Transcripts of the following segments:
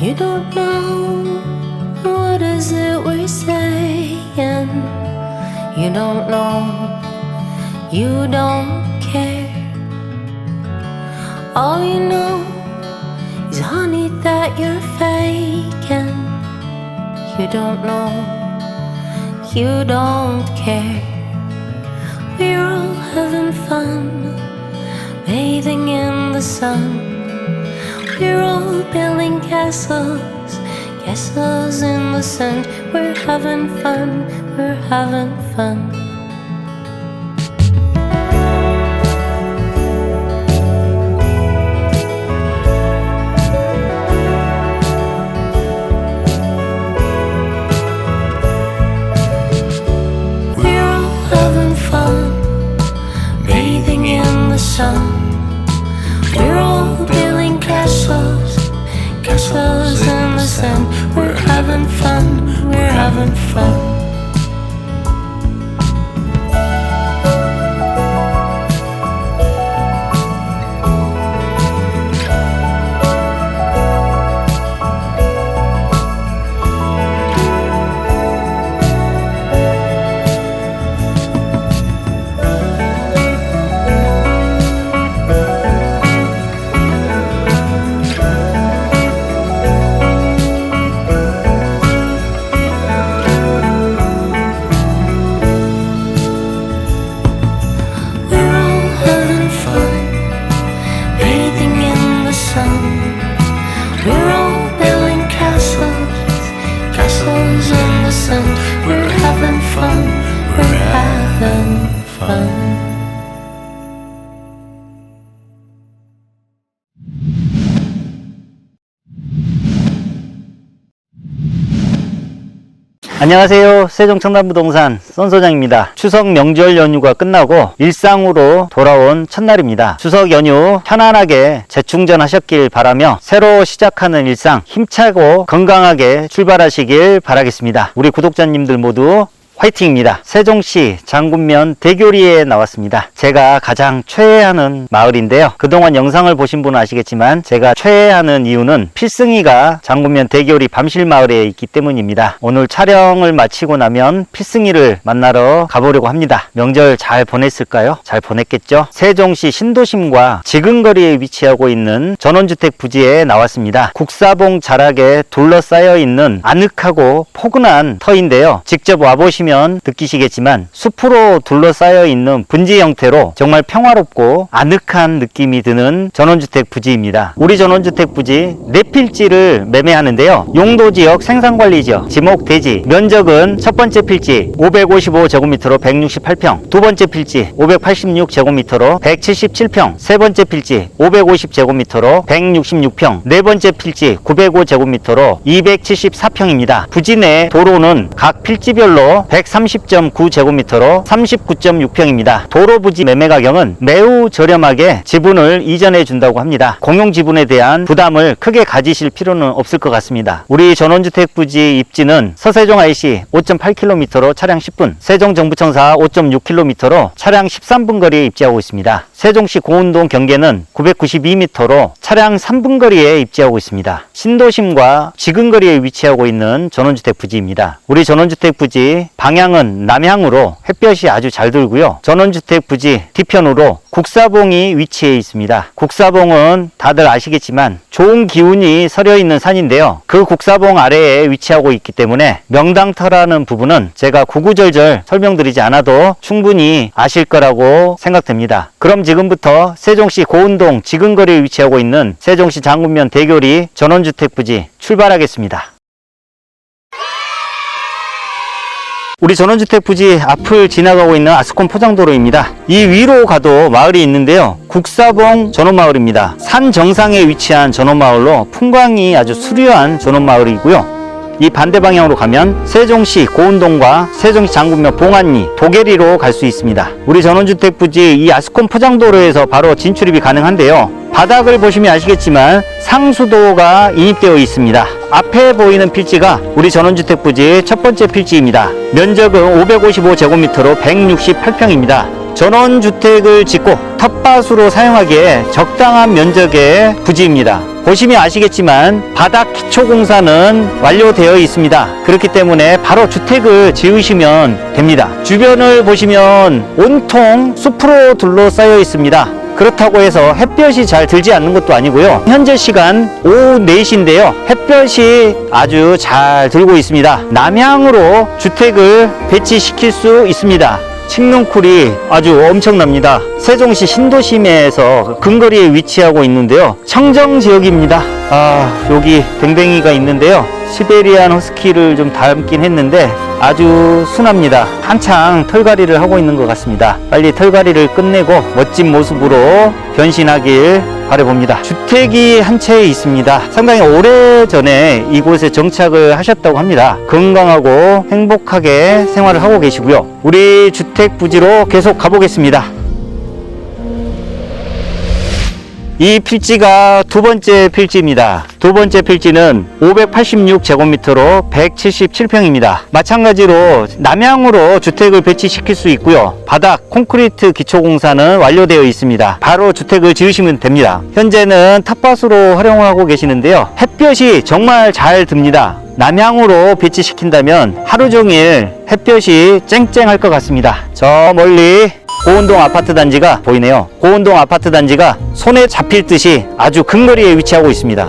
You don't know what is it we're saying. You don't know. You don't care. All you know is honey that you're faking. You don't know. You don't care. We're all having fun, bathing in the sun. We're all building castles, castles in the sand. We're having fun, we're having fun. 안녕하세요. 세종청담부동산 선소장입니다. 추석 명절 연휴가 끝나고 일상으로 돌아온 첫날입니다. 추석 연휴 편안하게 재충전하셨길 바라며 새로 시작하는 일상 힘차고 건강하게 출발하시길 바라겠습니다. 우리 구독자님들 모두 화이팅입니다. 세종시 장군면 대교리에 나왔습니다. 제가 가장 최애하는 마을인데요. 그동안 영상을 보신 분은 아시겠지만 제가 최애하는 이유는 필승이가 장군면 대교리 밤실 마을에 있기 때문입니다. 오늘 촬영을 마치고 나면 필승이를 만나러 가보려고 합니다. 명절 잘 보냈을까요? 잘 보냈겠죠? 세종시 신도심과 지근거리에 위치하고 있는 전원주택 부지에 나왔습니다. 국사봉 자락에 둘러싸여 있는 아늑하고 포근한 터인데요. 직접 와보시면 느끼시겠지만 숲으로 둘러싸여 있는 분지 형태로 정말 평화롭고 아늑한 느낌이 드는 전원주택 부지입니다. 우리 전원주택 부지 네 필지를 매매하는데요. 용도 지역 생산관리 지역 지목 대지 면적은 첫 번째 필지 555제곱미터로 168평 두 번째 필지 586제곱미터로 177평 세 번째 필지 550제곱미터로 166평 네 번째 필지 905제곱미터로 274평입니다. 부지 내 도로는 각 필지별로 130.9제곱미터로 39.6평입니다. 도로 부지 매매 가격은 매우 저렴하게 지분을 이전해 준다고 합니다. 공용 지분에 대한 부담을 크게 가지실 필요는 없을 것 같습니다. 우리 전원주택 부지 입지는 서세종 IC 5.8km로 차량 10분, 세종 정부청사 5.6km로 차량 13분 거리에 입지하고 있습니다. 세종시 고운동 경계는 992m로 차량 3분 거리에 입지하고 있습니다. 신도심과 지근거리에 위치하고 있는 전원주택 부지입니다. 우리 전원주택 부지 방 향은 남향으로 햇볕이 아주 잘 들고요. 전원주택 부지 뒤편으로 국사봉이 위치해 있습니다. 국사봉은 다들 아시겠지만 좋은 기운이 서려 있는 산인데요. 그 국사봉 아래에 위치하고 있기 때문에 명당터라는 부분은 제가 구구절절 설명드리지 않아도 충분히 아실 거라고 생각됩니다. 그럼 지금부터 세종시 고운동 지근거리에 위치하고 있는 세종시 장군면 대교리 전원주택 부지 출발하겠습니다. 우리 전원주택 부지 앞을 지나가고 있는 아스콘 포장도로입니다. 이 위로 가도 마을이 있는데요. 국사봉 전원마을입니다. 산 정상에 위치한 전원마을로 풍광이 아주 수려한 전원마을이고요. 이 반대 방향으로 가면 세종시 고운동과 세종시 장군면 봉안리 도계리로 갈 수 있습니다. 우리 전원주택 부지 이 아스콘 포장도로에서 바로 진출입이 가능한데요. 바닥을 보시면 아시겠지만 상수도가 인입되어 있습니다. 앞에 보이는 필지가 우리 전원주택 부지의 첫 번째 필지입니다. 면적은 555제곱미터로 168평입니다. 전원주택을 짓고 텃밭으로 사용하기에 적당한 면적의 부지입니다. 보시면 아시겠지만 바닥 기초 공사는 완료되어 있습니다. 그렇기 때문에 바로 주택을 지으시면 됩니다. 주변을 보시면 온통 숲으로 둘러싸여 있습니다. 그렇다고 해서 햇볕이 잘 들지 않는 것도 아니고요. 현재 시간 오후 4시인데요. 햇볕이 아주 잘 들고 있습니다. 남향으로 주택을 배치시킬 수 있습니다. 칡릉쿨이 아주 엄청납니다. 세종시 신도심에서 근거리에 위치하고 있는데요. 청정 지역입니다. 아, 여기 댕댕이가 있는데요. 시베리안 허스키를 좀 닮긴 했는데 아주 순합니다. 한창 털갈이를 하고 있는 것 같습니다. 빨리 털갈이를 끝내고 멋진 모습으로 변신하길 바라봅니다. 주택이 한 채 있습니다. 상당히 오래 전에 이곳에 정착을 하셨다고 합니다. 건강하고 행복하게 생활을 하고 계시고요. 우리 주택 부지로 계속 가보겠습니다. 이 필지가 두 번째 필지입니다. 두 번째 필지는 586제곱미터로 177평입니다. 마찬가지로 남향으로 주택을 배치시킬 수 있고요. 바닥 콘크리트 기초 공사는 완료되어 있습니다. 바로 주택을 지으시면 됩니다. 현재는 텃밭으로 활용을 하고 계시는데요. 햇볕이 정말 잘 듭니다. 남향으로 배치시킨다면 하루 종일 햇볕이 쨍쨍할 것 같습니다. 저 멀리 고운동 아파트 단지가 보이네요. 고운동 아파트 단지가 손에 잡힐 듯이 아주 근거리에 위치하고 있습니다.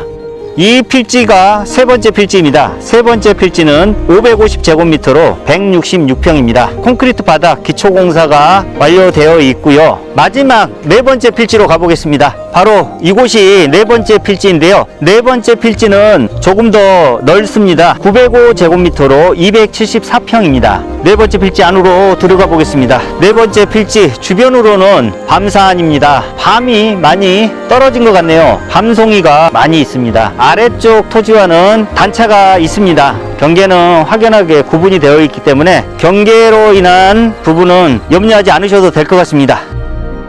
이 필지가 세 번째 필지입니다. 세 번째 필지는 550제곱미터로 166평입니다. 콘크리트 바닥 기초 공사가 완료되어 있고요. 마지막 네 번째 필지로 가보겠습니다. 바로 이곳이 네 번째 필지인데요. 네 번째 필지는 조금 더 넓습니다. 905 제곱미터로 274평입니다. 네 번째 필지 안으로 들어가 보겠습니다. 네 번째 필지 주변으로는 밤산입니다. 밤이 많이 떨어진 것 같네요. 밤송이가 많이 있습니다. 아래쪽 토지와는 단차가 있습니다. 경계는 확연하게 구분이 되어 있기 때문에 경계로 인한 부분은 염려하지 않으셔도 될 것 같습니다.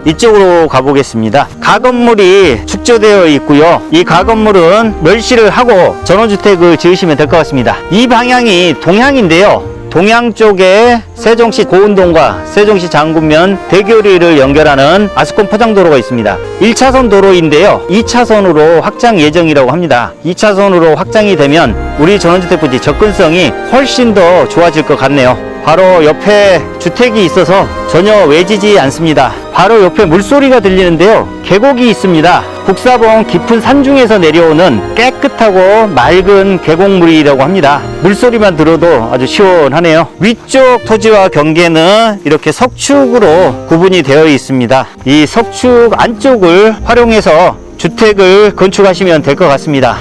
이쪽으로 가보겠습니다. 가건물이 축조되어 있고요. 이 가건물은 멸시를 하고 전원주택을 지으시면 될 것 같습니다. 이 방향이 동향인데요. 동양 쪽에 세종시 고운동과 세종시 장군면 대교리를 연결하는 아스콘 포장도로가 있습니다. 1차선 도로인데요. 2차선으로 확장 예정이라고 합니다. 2차선으로 확장이 되면 우리 전원주택 부지 접근성이 훨씬 더 좋아질 것 같네요. 바로 옆에 주택이 있어서 전혀 외지지 않습니다. 바로 옆에 물소리가 들리는데요. 계곡이 있습니다. 국사봉 깊은 산 중에서 내려오는 깨끗하고 맑은 계곡물이라고 합니다. 물소리만 들어도 아주 시원하네요. 위쪽 토지와 경계는 이렇게 석축으로 구분이 되어 있습니다. 이 석축 안쪽을 활용해서 주택을 건축하시면 될 것 같습니다.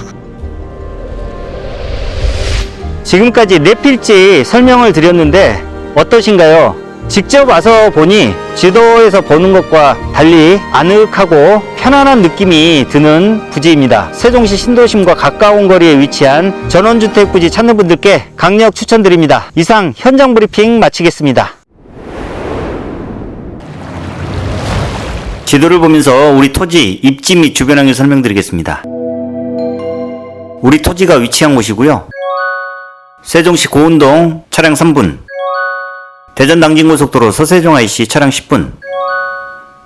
지금까지 네 필지 설명을 드렸는데 어떠신가요? 직접 와서 보니 지도에서 보는 것과 달리 아늑하고 편안한 느낌이 드는 부지입니다. 세종시 신도심과 가까운 거리에 위치한 전원주택 부지 찾는 분들께 강력 추천드립니다. 이상 현장 브리핑 마치겠습니다. 지도를 보면서 우리 토지 입지 및 주변 환경 설명드리겠습니다. 우리 토지가 위치한 곳이고요. 세종시 고운동 차량 3분 대전 당진고속도로 서세종 IC 차량 10분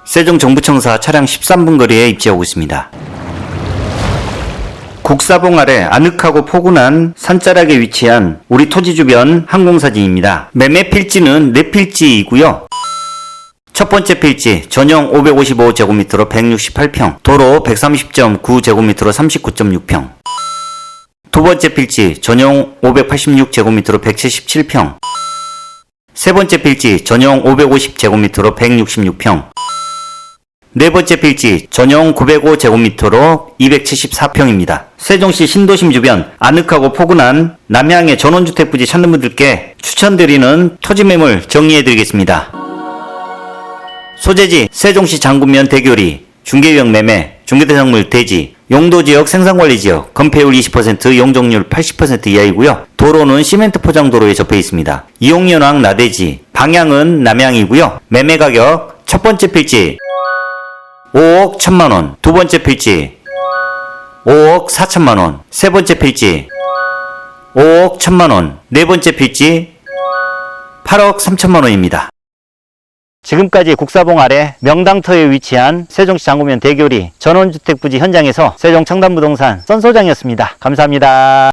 세종 정부청사 차량 13분 거리에 입지하고 있습니다. 국사봉 아래 아늑하고 포근한 산자락에 위치한 우리 토지 주변 항공사진입니다. 매매 필지는 4필지이고요. 첫 번째 필지 전용 555제곱미터로 168평 도로 130.9제곱미터로 39.6평 두 번째 필지 전용 586제곱미터로 177평 세 번째 필지 전용 550제곱미터로 166평 네 번째 필지 전용 905제곱미터로 274평입니다. 세종시 신도심 주변 아늑하고 포근한 남향의 전원주택 부지 찾는 분들께 추천드리는 토지 매물 정리해 드리겠습니다. 소재지 세종시 장군면 대교리 중개유형 매매 중개대상물 대지 용도지역 생산관리지역 건폐율 20% 용적률 80% 이하이고요. 도로는 시멘트 포장도로에 접해 있습니다. 이용연왕 나대지 방향은 남향이고요. 매매 가격 첫 번째 필지 5억 1천만원 두 번째 필지 5억 4천만원 세 번째 필지 5억 1천만원 네 번째 필지 8억 3천만원입니다. 지금까지 국사봉 아래 명당터에 위치한 세종시 장구면 대교리 전원주택 부지 현장에서 세종 청담부동산 선 소장이었습니다. 감사합니다.